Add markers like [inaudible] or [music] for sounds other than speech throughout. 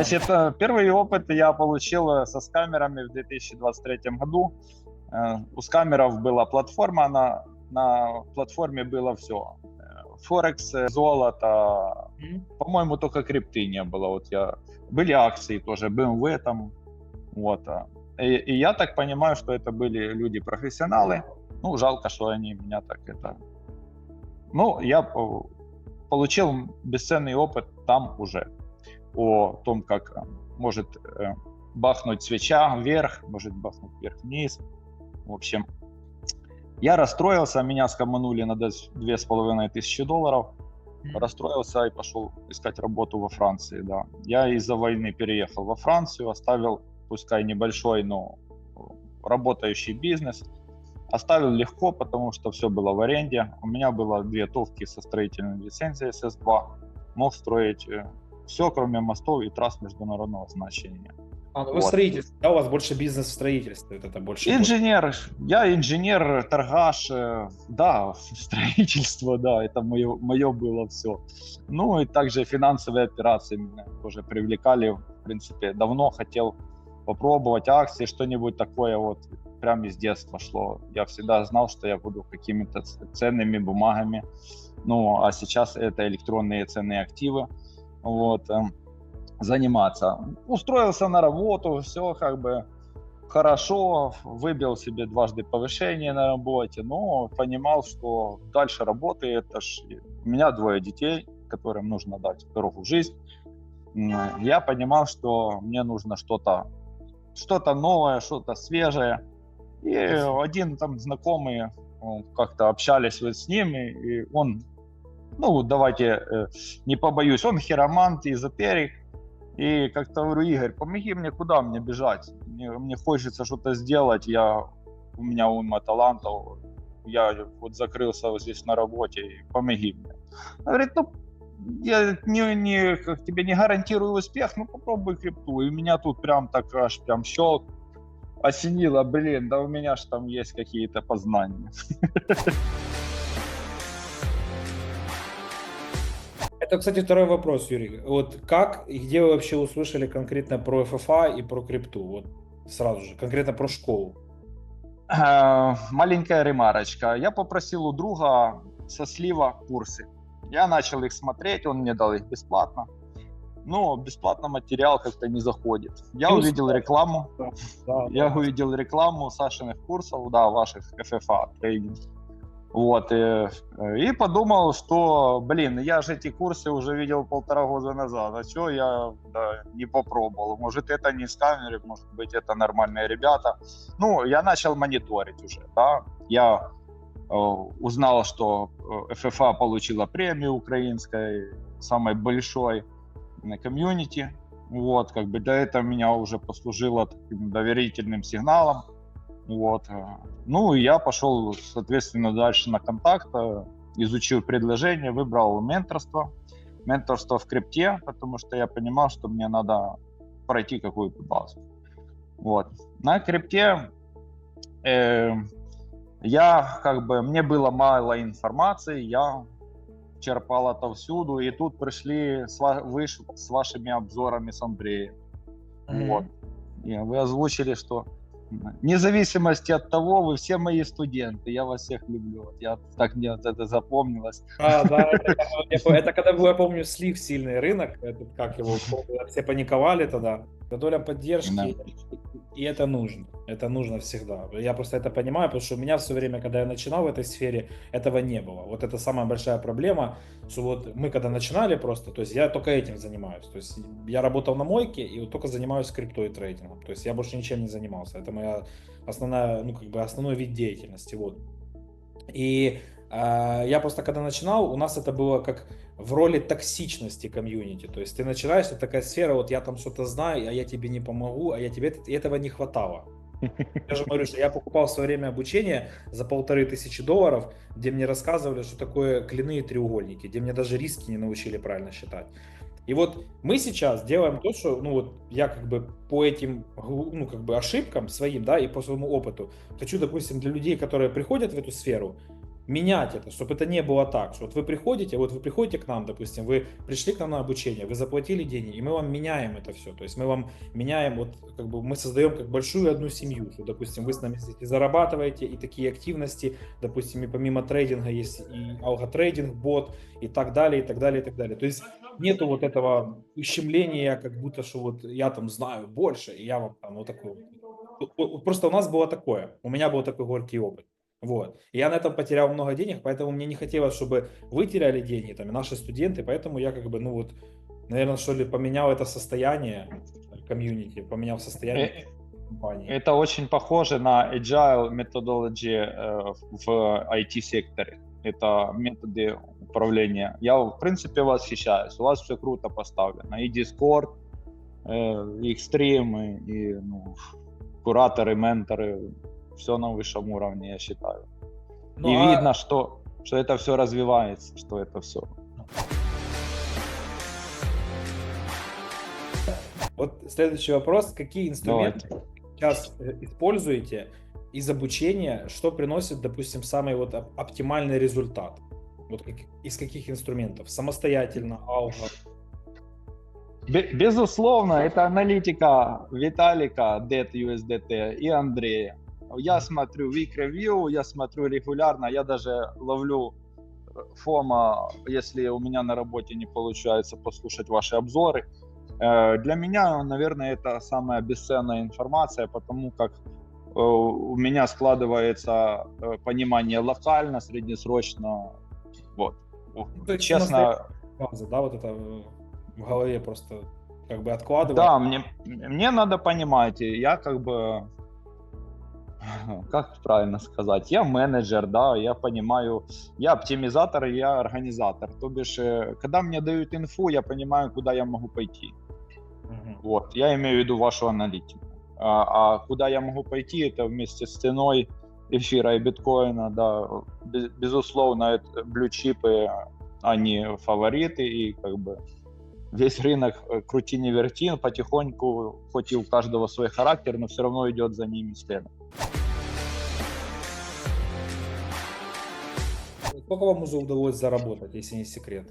Значит, э, первый опыт я получил э, со скамерами в 2023 году. Э, У скамеров была платформа, на, на платформе было все. Форекс, золото, по-моему, только крипты не было. Вот я были акции тоже, BMW там, вот. а. И, и я так понимаю, что это были люди профессионалы. Ну, жалко, что они меня так это. Ну, я по- получил бесценный опыт там уже о том, как э, может э, бахнуть свеча вверх, может бахнуть вверх-вниз. В общем, я расстроился, меня скоманули на две с половиной тысячи долларов расстроился и пошел искать работу во Франции, да. Я из-за войны переехал во Францию, оставил, пускай небольшой, но работающий бизнес. Оставил легко, потому что все было в аренде. У меня было две товки со строительной лицензией СС-2. Мог строить все, кроме мостов и трасс международного значения. А, ну вы Вот. строительство, да, у вас больше бизнес в строительстве, вот это больше. Инженер, я инженер, торгаш, э, да, [laughs] строительство, да, это мое, мое было все. Ну и также финансовые операции меня тоже привлекали, в принципе, давно хотел попробовать акции, что-нибудь такое вот прям из детства шло. Я всегда знал, что я буду какими-то ценными бумагами, ну а сейчас это электронные ценные активы, вот, эм, заниматься. Устроился на работу, все как бы хорошо, выбил себе дважды повышение на работе, но понимал, что дальше работы, это ж у меня двое детей, которым нужно дать дорогу в жизнь. Я понимал, что мне нужно что-то что-то новое, что-то свежее. И один там знакомый, как-то общались вот с ним, и он, ну, давайте, не побоюсь, он хиромант, эзотерик, и как-то говорю, Игорь, помоги мне, куда мне бежать? Мне, мне хочется что-то сделать, я, у меня уйма талантов, я вот закрылся вот здесь на работе, помоги мне. Он говорит, ну, я не, не, как тебе не гарантирую успех, ну попробуй крипту. И меня тут прям так аж прям щелк осенило, блин, да у меня же там есть какие-то познания. [laughs] Это, кстати, второй вопрос, Юрий. Вот как и где вы вообще услышали конкретно про ФФА и про крипту? Вот сразу же, конкретно про школу. Э, Маленькая ремарочка. Я попросил у друга со слива курсы. Я начал их смотреть, он мне дал их бесплатно. Но бесплатно материал как-то не заходит. Я Плюс- увидел рекламу, Да, я да. увидел рекламу Сашиных курсов, да, ваших ФФА трейдинг. Вот, и, и подумал, что, блин, я же эти курсы уже видел полтора года назад, а что я да, не попробовал? Может, это не скамеры, может быть, это нормальные ребята. Ну, я начал мониторить уже, да. Я э, узнал, что э, ФФА получила премию украинской, самой большой на комьюнити. Вот, как бы для этого меня уже послужило таким доверительным сигналом. Вот. э, Ну, я пошел, соответственно, дальше на контакт, э, изучил предложение, выбрал менторство. Менторство в крипте, потому что я понимал, что мне надо пройти какую-то базу. Вот. На крипте э, я как бы, мне было мало информации, я черпал отовсюду, и тут пришли с, ва- вы с вашими обзорами с Андреем. Мгм. Вот. И вы озвучили, что вне зависимости от того, вы все мои студенты, я вас всех люблю. Вот Я так мне вот это запомнилось. А, да, это, по- это когда был, я помню, слив сильный рынок, этот, как его, все паниковали тогда. Доля поддержки, Да. и, это нужно, это нужно всегда. Я просто это понимаю, потому что у меня все время, когда я начинал в этой сфере, этого не было. Вот это самая большая проблема, что вот мы когда начинали просто, то есть я только этим занимаюсь. То есть я работал на мойке и вот только занимаюсь криптой и трейдингом. То есть я больше ничем не занимался. Это моя основная, ну как бы основной вид деятельности. Вот. И а, я просто когда начинал, у нас это было как в роли токсичности комьюнити. То есть ты начинаешь, это такая сфера, вот я там что-то знаю, а я тебе не помогу, а я тебе и этого не хватало. [laughs] Я же говорю, что я покупал в свое время обучение за полторы тысячи долларов, где мне рассказывали, что такое клины и треугольники, где мне даже риски не научили правильно считать. И вот мы сейчас делаем то, что, ну вот я как бы по этим, ну как бы ошибкам своим, да, и по своему опыту хочу, допустим, для людей, которые приходят в эту сферу, менять это, чтобы это не было так, что вот вы приходите, вот вы приходите к нам, допустим, вы пришли к нам на обучение, вы заплатили деньги, и мы вам меняем это все, то есть мы вам меняем, вот как бы мы создаем как большую одну семью, что, допустим, вы с нами и зарабатываете, и такие активности, допустим, и помимо трейдинга есть и алготрейдинг, бот, и так далее, и так далее, и так далее. То есть нету вот этого ущемления, как будто, что вот я там знаю больше, и я вам там вот такой Просто у нас было такое, у меня был такой горький опыт. Вот. Я на этом потерял много денег, поэтому мне не хотелось, чтобы вы теряли деньги, там, и наши студенты, поэтому я как бы, ну вот, наверное, что ли, поменял это состояние комьюнити, поменял состояние Э, компании. Это очень похоже на agile methodology э, в IT-секторе. Это методы управления. Я, в принципе, восхищаюсь. У вас все круто поставлено. И Discord, э, и Extreme, и ну, кураторы, менторы. Все на высшем уровне, я считаю. Ну, и а- видно, что, что это все развивается, что это все. Вот следующий вопрос. Какие инструменты Давайте. сейчас э, используете из обучения, что приносит, допустим, самый вот оп- оптимальный результат? Вот как- из каких инструментов? Самостоятельно. Бе- Безусловно, это аналитика Виталика, DET USDT и Андрея. Я смотрю Week Review, я смотрю регулярно, я даже ловлю э, Фома, если у меня на работе не получается послушать ваши обзоры. Э, Для меня, наверное, это самая бесценная информация, потому как э, у меня складывается понимание локально, среднесрочно. Вот. Ну, то есть Честно, База, да, вот это в голове просто как бы откладывать. Да, мне, мне надо понимать, я как бы, [laughs] как правильно сказать, я менеджер, да, я понимаю, я оптимизатор, и я организатор. То бишь, э, когда мне дают инфу, я понимаю, куда я могу пойти. Мгм. Вот, я имею в виду вашу аналитику. А, а куда я могу пойти, это вместе с ценой эфира и биткоина, да, без- безусловно, это блючипы, они фавориты, и как бы весь рынок э, крути не верти, потихоньку, хоть и у каждого свой характер, но все равно идет за ними следом. Сколько вам уже удалось заработать, если не секрет?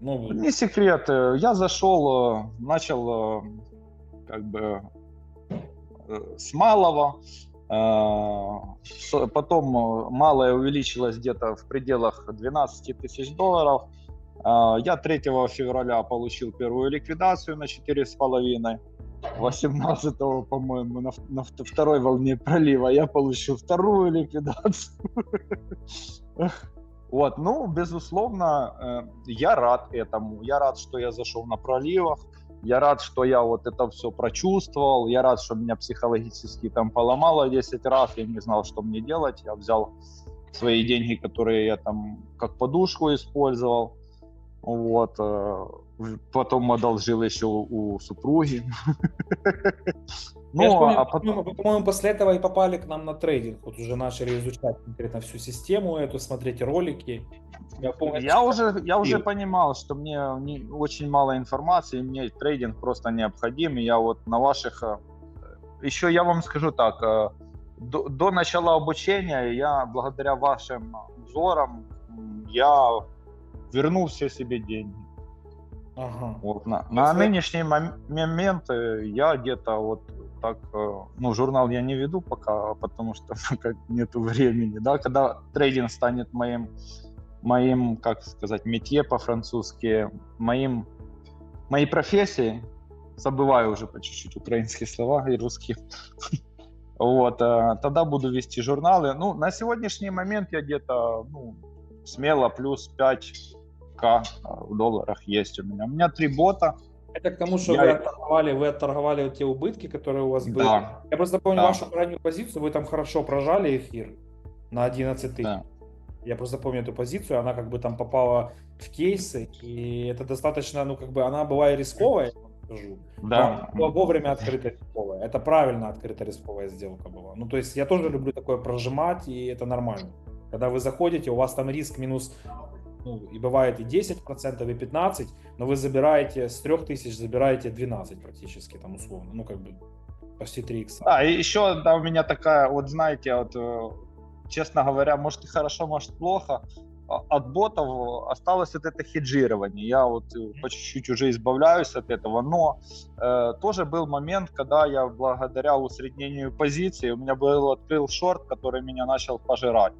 Ну, Не секрет, э, я зашел, э, начал э, как бы с малого, потом малое увеличилось где-то в пределах 12 тысяч долларов. Я 3 февраля получил первую ликвидацию на 4,5. 18 по-моему, на, на вт- второй волне пролива я получил вторую ликвидацию. Вот, ну, безусловно, э, я рад этому. Я рад, что я зашел на проливах. Я рад, что я вот это все прочувствовал. Я рад, что меня психологически там поломало 10 раз. Я не знал, что мне делать. Я взял свои деньги, которые я там как подушку использовал. Вот. э, в- Потом одолжил еще у супруги. [laughs] Я Ну, помню, а потом... по-моему, после этого и попали к нам на трейдинг. Вот уже начали изучать конкретно всю систему эту, смотреть ролики. Я помню, Я уже, я уже понимал, что мне не, очень мало информации, мне трейдинг просто необходим. И я вот на ваших... э, Еще я вам скажу так, э, до, до начала обучения я благодаря вашим обзорам м, я вернул все себе деньги. Ага. Вот на, на Если- нынешний мом- момент э, я где-то вот так, э, ну, журнал я не веду пока, потому что [laughs] пока нету времени, да, когда трейдинг станет моим, моим, как сказать, метье по-французски, моим, моей профессией, забываю уже по чуть-чуть украинские слова и русские, [laughs] вот, э, тогда буду вести журналы. Ну, на сегодняшний момент я где-то, ну, смело плюс 5к в долларах есть у меня. У меня три бота, Это к тому, что Я- вы отторговали, вы отторговали те убытки, которые у вас были. Да. Я просто помню Да. вашу раннюю позицию, вы там хорошо прожали эфир на 11 тысяч. Да. Я просто помню эту позицию, она как бы там попала в кейсы, и это достаточно, ну как бы она была и рисковая, скажу. Да. Но вовремя открыто рисковая. Это правильно открыто рисковая сделка была. Ну, то есть я тоже люблю такое прожимать, и это нормально. Когда вы заходите, у вас там риск минус, ну, и бывает и 10%, и 15%, но вы забираете с 3000, забираете 12 практически, там условно. Ну, как бы почти 3 икса. А, и еще да, у меня такая, вот знаете, вот э, честно говоря, может и хорошо, может плохо. А, От ботов осталось вот это хеджирование. Я вот э, по чуть-чуть уже избавляюсь от этого, но э, тоже был момент, когда я благодаря усреднению позиции, у меня был открыл шорт, который меня начал пожирать.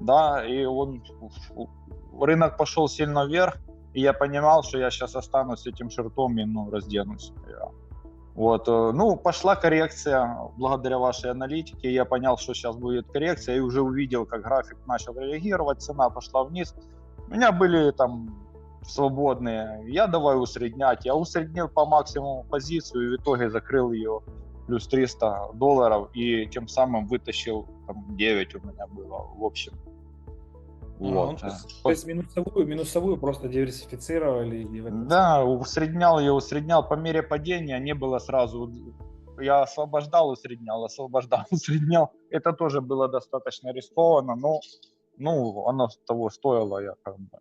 Да, и он рынок пошел сильно вверх, и я понимал, что я сейчас останусь с этим шортом и ну, разденусь. Вот, э, ну, пошла коррекция благодаря вашей аналитике. Я понял, что сейчас будет коррекция, и уже увидел, как график начал реагировать, цена пошла вниз. У меня были там свободные. Я давай усреднять. Я усреднил по максимуму позицию, и в итоге закрыл ее плюс 300 долларов, и тем самым вытащил там 9 у меня было в общем. Ну, Вот. то, есть, то есть минусовую, минусовую просто диверсифицировали. И Да, усреднял я, усреднял по мере падения, не было сразу. Я освобождал, усреднял, освобождал, [laughs] усреднял. Это тоже было достаточно рискованно, но ну, оно того стоило, я как бы.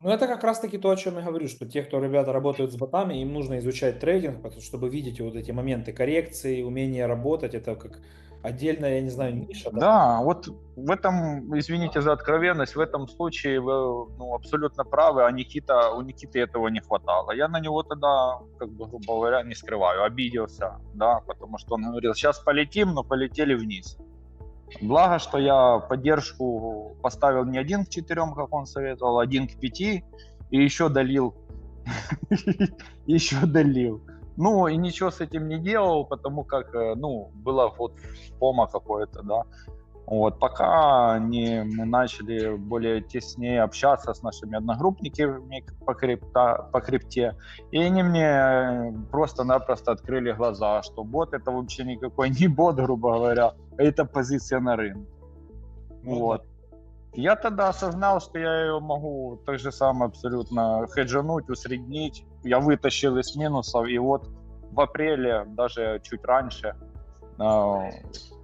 Ну, это как раз-таки то, о чем я говорю, что те, кто, ребята, работают с ботами, им нужно изучать трейдинг, чтобы видеть вот эти моменты коррекции, умение работать, это как отдельная, я не знаю, ниша. да? Да, вот в этом, извините за откровенность, в этом случае вы ну, абсолютно правы, а Никита, у Никиты этого не хватало. Я на него тогда, как бы, грубо говоря, не скрываю, обиделся, да, потому что он говорил, сейчас полетим, но полетели вниз. Благо, что я поддержку поставил не один к четырем, как он советовал, а один к пяти, и еще долил. [laughs] Еще долил. Ну, и ничего с этим не делал, потому как, э, ну, было вот пома какое-то, да. Вот, пока не, мы начали более теснее общаться с нашими одногруппниками по, крипта, по крипте, и они мне просто-напросто открыли глаза, что бот это вообще никакой не бот, [laughs] грубо говоря, а это позиция на рынке. Ну вот. Я тогда осознал, что я ее могу так же самое абсолютно хеджануть, усреднить. Я вытащил из минусов, и вот в апреле, даже чуть раньше, а,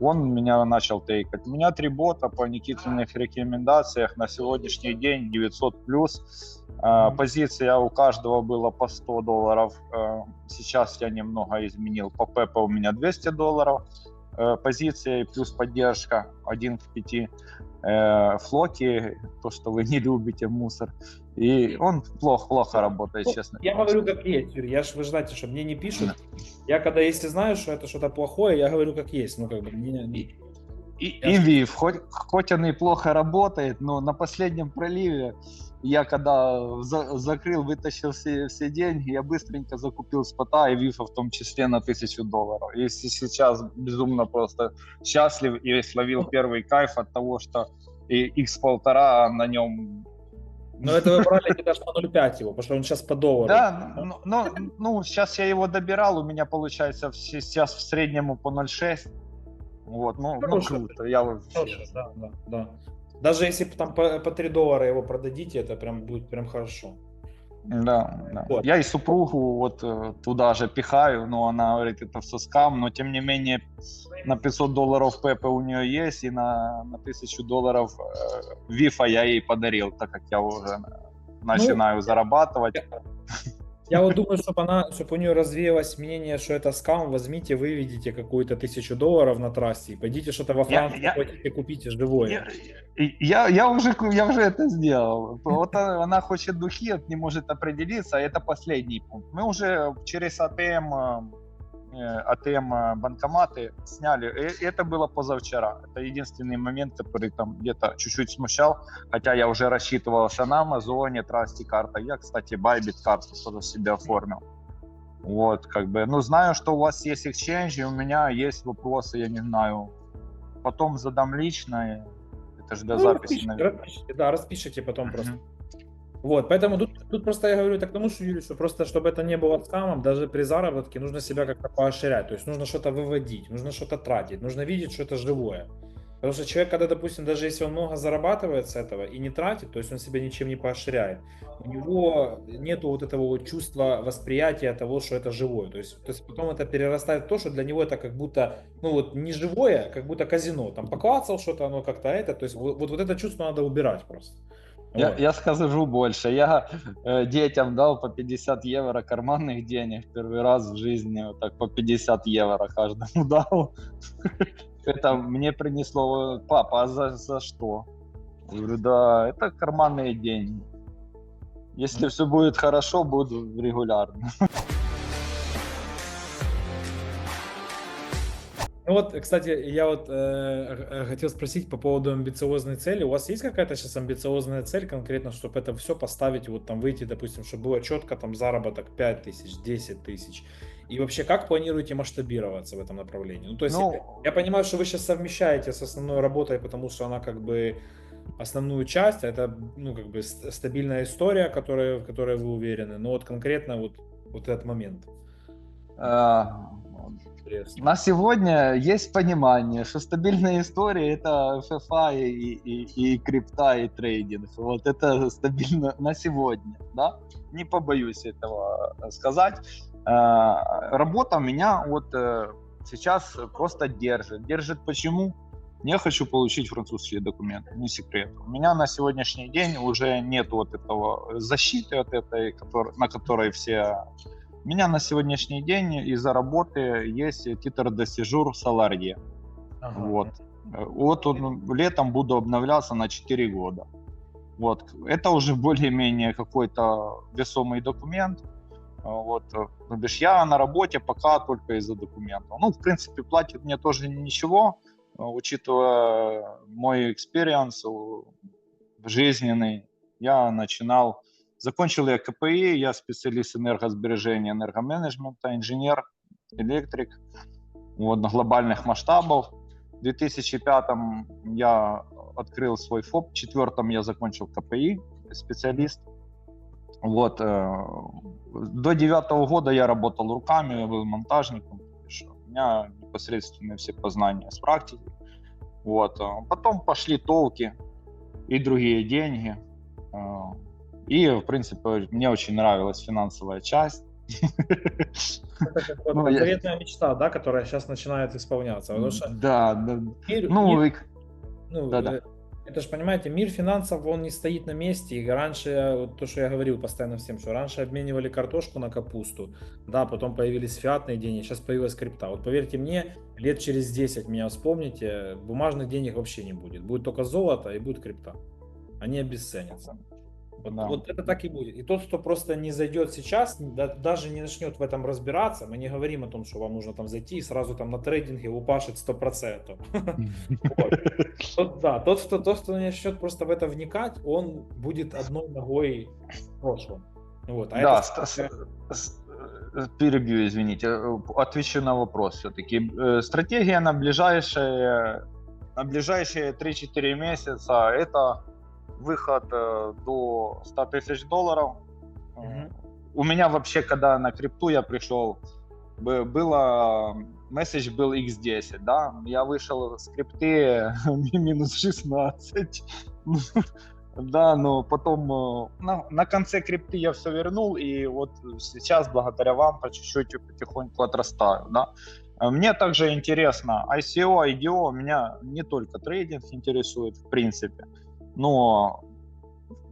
он меня начал тейкать. У меня три бота по Никитиных рекомендациях на сегодняшний день 900 плюс. А. Позиция у каждого было по 100 долларов. А, Сейчас я немного изменил. По ПЭПа у меня 200 долларов. Э, Позиция плюс поддержка 1 к 5. Э, Флоки, то, что вы [laughs] не любите, мусор. И он плохо-плохо работает, Ну, честно. Я говорю как есть, Юрий. Я ж, вы же знаете, что мне не пишут. Я когда если знаю, что это что-то плохое, я говорю как есть. Ну, как бы, мне... И, и, Я и ж- Вив, хоть, хоть он и плохо работает, но на последнем проливе я когда за- закрыл, вытащил все, все деньги, я быстренько закупил спота и Вифа в том числе на тысячу долларов. И сейчас безумно просто счастлив и словил первый кайф от того, что и x полтора на нем Но это вы брали где-то по 0,5 его, потому что он сейчас по доллару. Да, ну, ну, ну, сейчас я его добирал, у меня получается сейчас в среднем по 0,6. Вот, ну, ну Хороший. круто. Я вообще- Хорошо, да, да, да. Даже если там по, по 3 доллара его продадите, это прям будет прям хорошо. Да, да. Вот. Я и супругу вот э, туда же пихаю, но она говорит, это все скам, но тем не менее на 500 долларов Пепе у нее есть, и на, на 1000 долларов э, Вифа я ей подарил, так как я уже начинаю зарабатывать. Я вот думаю, чтобы она, чтобы у нее развеялось мнение, что это скам, возьмите, выведите какую-то тысячу долларов на трассе и пойдите что-то во Я- Францию, я- хотите, купите живое. Я, я, я уже, я уже это сделал. Вот она хочет духи, не может определиться, а это последний пункт. Мы уже через АТМ, э, АТМ э, банкоматы сняли. Это было позавчера. Это единственный момент, который там где-то чуть-чуть смущал. Хотя я уже рассчитывался на Амазоне, Трасти карта. Я, кстати, Bybit карту тоже себе оформил. Вот, как бы, ну, знаю, что у вас есть exchange, и у меня есть вопросы, я не знаю. Потом задам лично, это же для Ну, записи, распишите, наверное. да, распишите потом Мгм. просто. Вот, поэтому тут, тут просто я говорю так тому, что, Юрий, что просто, чтобы это не было скамом, даже при заработке нужно себя как-то поощрять, то есть нужно что-то выводить, нужно что-то тратить, нужно видеть, что это живое. Потому что человек, когда, допустим, даже если он много зарабатывает с этого и не тратит, то есть он себя ничем не поощряет, у него нету вот этого вот чувства восприятия того, что это живое. То есть, то есть потом это перерастает в то, что для него это как будто, ну вот не живое, как будто казино. Там поклацал что-то, оно как-то это. То есть вот, вот это чувство надо убирать просто. Я, я скажу больше. Я э, детям дал по 50 евро карманных денег. Первый раз в жизни вот так по 50 евро каждому [laughs] дал. это мне принесло папа, а за, за что? Я говорю, да, это карманные деньги. Если все будет хорошо, буду регулярно. [laughs] Ну вот, кстати, я вот э, хотел спросить по поводу амбициозной цели. У вас есть какая-то сейчас амбициозная цель конкретно, чтобы это все поставить, вот там выйти, допустим, чтобы было четко там заработок 5 тысяч, 10 тысяч? И вообще, как планируете масштабироваться в этом направлении? Ну, то есть, Ну, я понимаю, что вы сейчас совмещаете с основной работой, потому что она как бы основную часть, а это, ну, как бы ст- стабильная история, которая, в которой вы уверены. Но вот конкретно вот, вот этот момент. э, Интересно. на сегодня есть понимание, что стабильная история это ФФА и, и, и крипта, и трейдинг. Вот это стабильно на сегодня, да? Не побоюсь этого сказать. Э, Работа меня вот э, сейчас просто держит. Держит почему? Я хочу получить французские документы, не секрет. У меня на сегодняшний день уже нет вот этого защиты от этой, на которой все у меня на сегодняшний день из-за работы есть титр de séjour Саларье. Ага. Вот. Вот он летом буду обновляться на 4 года. Вот. Это уже более-менее какой-то весомый документ. Вот. бишь я на работе пока только из-за документов. Ну, в принципе, платит мне тоже ничего, учитывая мой экспириенс э, жизненный. Я начинал Закончил я КПИ, я специалист энергосбережения, энергоменеджмента, инженер, электрик вот, на глобальных масштабах. В 2005 я открыл свой ФОП, в 2004 я закончил КПИ, специалист. Вот, э, до девятого года я работал руками, я был монтажником. У меня непосредственные все познания с практики. Вот. э, Потом пошли толки и другие деньги. И, в принципе, мне очень нравилась финансовая часть. Это Ну, я- заветная мечта, да, которая сейчас начинает исполняться. Потому что Да, да. мир- Ну, мир- и ну, да-да. э, это же, понимаете, мир финансов, он не стоит на месте. И раньше, вот то, что я говорил постоянно всем, что раньше обменивали картошку на капусту, да, потом появились фиатные деньги, сейчас появилась крипта. Вот поверьте мне, лет через 10 меня вспомните, бумажных денег вообще не будет. Будет только золото и будет крипта. Они обесценятся. Вот, Да. вот это так и будет. И тот, кто просто не зайдет сейчас, да- даже не начнет в этом разбираться, мы не говорим о том, что вам нужно там зайти и сразу там на трейдинге упашить 100%. Тот, да, тот, кто, тот, кто начнет просто в это вникать, он будет одной ногой в прошлом. Вот, а да, это ст- с- с- э, перебью, извините, э, отвечу на вопрос все-таки. Стратегия на ближайшие, на ближайшие 3-4 месяца это выход э, до 100 тысяч долларов. Мгм. У меня вообще, когда на крипту я пришел, бы- было месседж был X10, да, я вышел с крипты [laughs] минус 16, [laughs] да, но потом э, на, на конце крипты я все вернул, и вот сейчас благодаря вам по чуть-чуть потихоньку отрастаю, да. Мне также интересно ICO, IDO, меня не только трейдинг интересует в принципе, но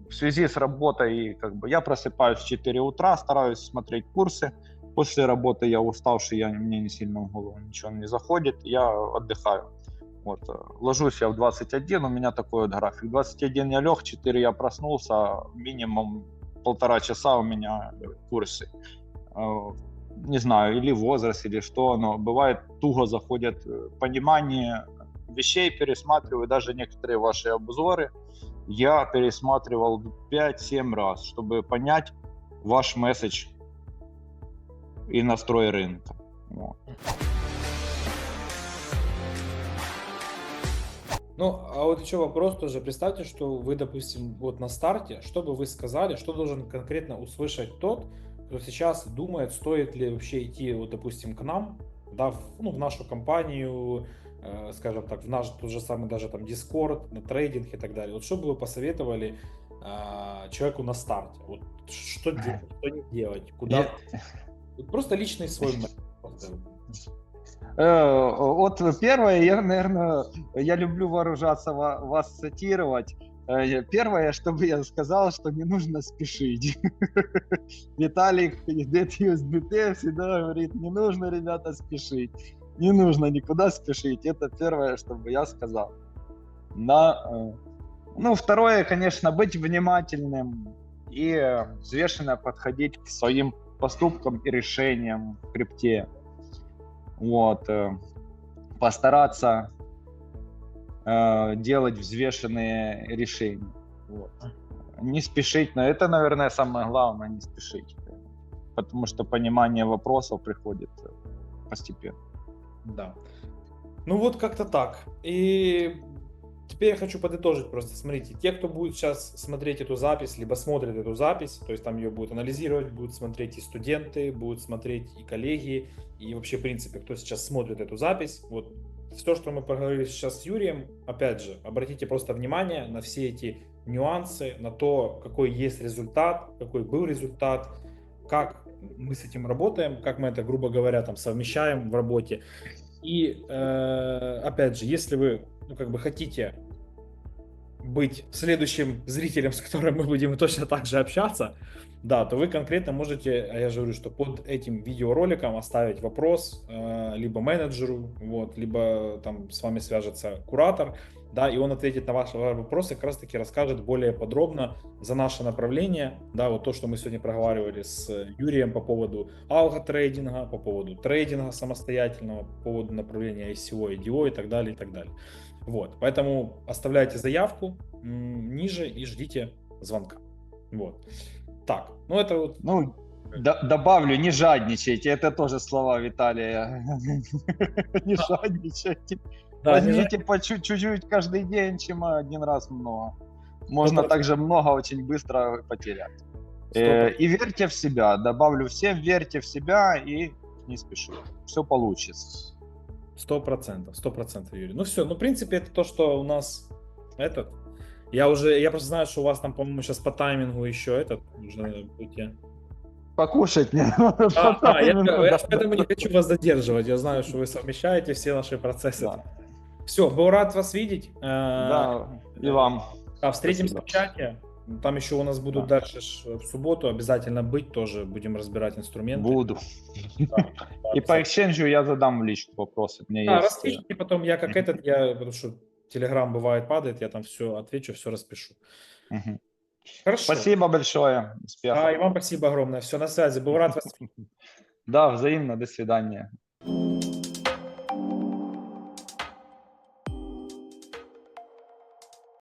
в связи с работой, как бы, я просыпаюсь в 4 утра, стараюсь смотреть курсы. После работы я уставший, я, мне не сильно в голову ничего не заходит, я отдыхаю. Вот, э, ложусь я в 21, у меня такой вот график. В 21 я лег, 4 я проснулся, минимум полтора часа у меня курсы. Э, Не знаю, или возраст, или что, но бывает туго заходят э, понимание вещей, пересматриваю даже некоторые ваши обзоры. Я пересматривал 5-7 раз, чтобы понять ваш месседж и настрой рынка. Вот. Ну, а вот еще вопрос тоже. Представьте, что вы, допустим, вот на старте, что бы вы сказали, что должен конкретно услышать тот, кто сейчас думает, стоит ли вообще идти, вот, допустим, к нам, да, в, ну, в нашу компанию, скажем так, в наш тот же самый даже там Discord, на трейдинг и так далее. Вот что бы вы посоветовали э, человеку на старте? Вот что делать, что не делать, куда? Вот Просто личный свой. Э, Вот первое, я, наверное, я люблю вооружаться ва- вас цитировать. Э, Первое, чтобы я сказал, что не нужно спешить. [laughs] Виталик Dead USDT всегда говорит, не нужно, ребята, спешить. Не нужно никуда спешить. Это первое, что бы я сказал. На, э, ну, второе, конечно, быть внимательным и э, взвешенно подходить к своим поступкам и решениям в крипте. Вот. э, Постараться э, делать взвешенные решения. Вот. Не спешить, но это, наверное, самое главное, не спешить. Потому что понимание вопросов приходит постепенно. Да. Ну вот как-то так. И теперь я хочу подытожить просто. Смотрите, те, кто будет сейчас смотреть эту запись, либо смотрит эту запись, то есть там ее будут анализировать, будут смотреть и студенты, будут смотреть и коллеги, и вообще, в принципе, кто сейчас смотрит эту запись, вот все, что мы поговорили сейчас с Юрием, опять же, обратите просто внимание на все эти нюансы, на то, какой есть результат, какой был результат, как мы с этим работаем, как мы это, грубо говоря, там совмещаем в работе. И э, опять же, если вы ну, как бы хотите быть следующим зрителем, [laughs] с которым мы будем точно так же общаться, да, то вы конкретно можете, а я же говорю, что под этим видеороликом оставить вопрос э, либо менеджеру, вот, либо там с вами свяжется куратор, да, и он ответит на ваши вопросы, как раз таки расскажет более подробно за наше направление, да, вот то, что мы сегодня проговаривали с Юрием по поводу алго-трейдинга, по поводу трейдинга самостоятельного, по поводу направления ICO, IDO и так далее, и так далее. Вот, поэтому оставляйте заявку ниже и ждите звонка. Вот. Так, ну это вот Ну, д- добавлю, не жадничайте. Это тоже слова Виталия. [laughs] Не жадничайте. Да, не Возьмите по чуть- чуть-чуть каждый день, чем один раз много. Можно Сто также много очень быстро потерять. Э, И верьте в себя. Добавлю всем, верьте в себя и не спешите. Все получится. Сто процентов, сто процентов, Юрий. Ну все, ну в принципе это то, что у нас этот. Я уже, я просто знаю, что у вас там, по-моему, сейчас по таймингу еще этот уже будете. Покушать не А, а, я, я поэтому не хочу вас задерживать. Я знаю, что вы совмещаете все наши процессы. Да. Все, был рад вас видеть. Э, Да, и вам. А встретимся Спасибо. в чате. Там еще у нас будут Да. дальше в субботу обязательно быть тоже. Будем разбирать инструменты. Буду. Да, да, И по эксченджу я задам в личку вопросы. Меня Да, есть. э, распишите потом, я как этот, я, потому что Телеграм бывает падает, я там все отвечу, все распишу. Хорошо. Спасибо большое. Успехов. А, и вам спасибо огромное. Все, на связи. Был рад вас [laughs] Да, взаимно. До свидания.